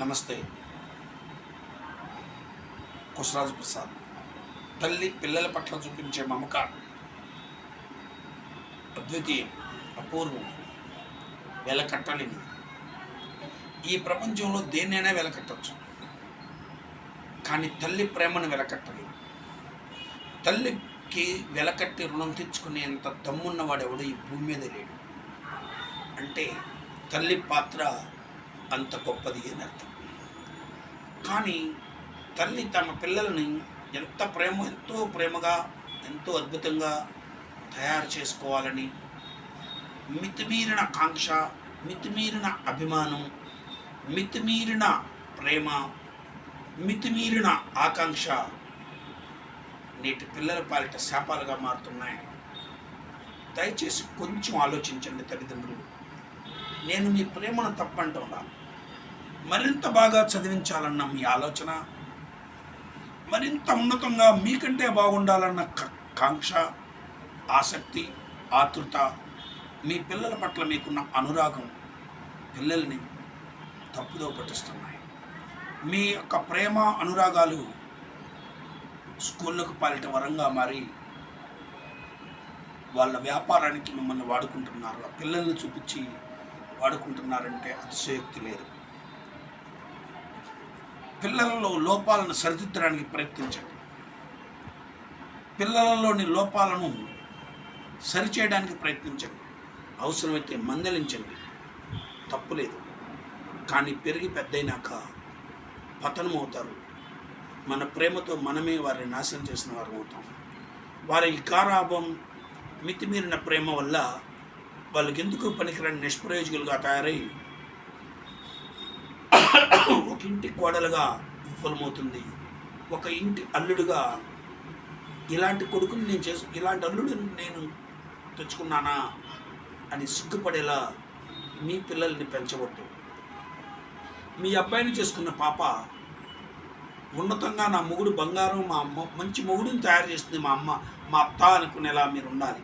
నమస్తే. కుశరాజు ప్రసాద్ తల్లి పిల్లల పట్ల చూపించే మమకారం. అద్వితీయం అపూర్వం వెలకట్టలేని ఈ ప్రపంచంలో దేన్నైనా వెలకట్టచ్చు. కానీ తల్లి ప్రేమను వెలకట్టలేదు. తల్లికి వెలకట్టి రుణం తెచ్చుకునేంత దమ్మున్నవాడెవడు ఈ భూమి మీద లేడు. అంటే తల్లి పాత్ర అంత గొప్పది అని అర్థం. కానీ తల్లి తన పిల్లల్ని ఎంత ప్రేమ ఎంతో ప్రేమగా ఎంతో అద్భుతంగా తయారు చేసుకోవాలని మితిమీరిన కాంక్ష మితిమీరిన అభిమానం మితిమీరిన ప్రేమ మితిమీరిన ఆకాంక్ష నేటి పిల్లల పాలిట శాపాలుగా మారుతున్నాయి. దయచేసి కొంచెం ఆలోచించండి తల్లిదండ్రులు. నేను మీ ప్రేమను తప్పంటున్నా. మరింత బాగా చదివించాలన్న మీ ఆలోచన మరింత ఉన్నతంగా మీకంటే బాగుండాలన్న క- కాంక్ష ఆసక్తి ఆతృత మీ పిల్లల పట్ల మీకున్న అనురాగం పిల్లల్ని తప్పుదో పట్టిస్తున్నాయి. మీ యొక్క ప్రేమ అనురాగాలు స్కూళ్ళకు పాలిట వరంగా మారి వాళ్ళ వ్యాపారానికి మిమ్మల్ని వాడుకుంటున్నారు. ఆ పిల్లల్ని చూపించి వాడుకుంటున్నారంటే అతిశయోక్తి లేదు. పిల్లలలో లోపాలను సరిదిద్దడానికి ప్రయత్నించండి. పిల్లలలోని లోపాలను సరిచేయడానికి ప్రయత్నించండి. అవసరమైతే మందలించండి. తప్పులేదు కానీ పెరిగి పెద్దయినాక పతనం అవుతారు మన ప్రేమతో మనమే వారిని నాశనం చేసిన వారు అవుతాం వారి కారాభం మితిమీరిన ప్రేమ వల్ల వాళ్ళకి ఎందుకు పనికిరాని నిష్ప్రయోజకులుగా తయారై ఒక ఇంటి కోడలుగా విఫలమవుతుంది. ఒక ఇంటి అల్లుడుగా ఇలాంటి కొడుకుని నేను చేసు ఇలాంటి అల్లుడిని నేను తెచ్చుకున్నానా అని సిగ్గుపడేలా మీ పిల్లల్ని పెంచవద్దు. మీ అబ్బాయిని చేసుకున్న పాప ఉన్నతంగా నా మొగుడు బంగారం మా అమ్మ మంచి మొగుడిని తయారు చేస్తుంది మా అమ్మ మా అత్త అనుకునేలా మీరు ఉండాలి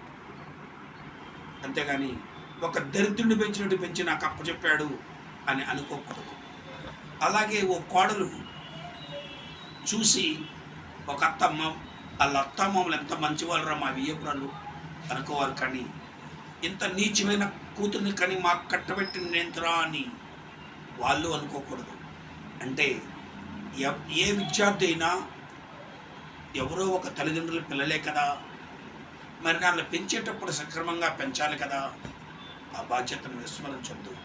అంతేగాని ఒక దరిద్రుడిని పెంచినట్టు పెంచి నాకు అప్పచెప్పాడు అని అనుకోకూడదు. అలాగే ఓ కోడలు చూసి ఒక అత్తమ్మ వాళ్ళ అత్తమ్మలు ఎంత మంచివాళ్ళరా మా వియ్యపురాలు అనుకోవాలి కానీ ఇంత నీచమైన కూతుర్ని కానీ మాకు కట్టబెట్టిన నేంతరా అని వాళ్ళు అనుకోకూడదు. అంటే ఎ- ఏ విద్యార్థి అయినా ఎవరో ఒక తల్లిదండ్రుల పిల్లలే కదా మరి దాన్ని పెంచేటప్పుడు సక్రమంగా పెంచాలి కదా? ఆ బాధ్యతను విస్మరించొద్దు.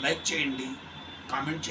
లైక్ చేయండి కామెంట్ చేయండి.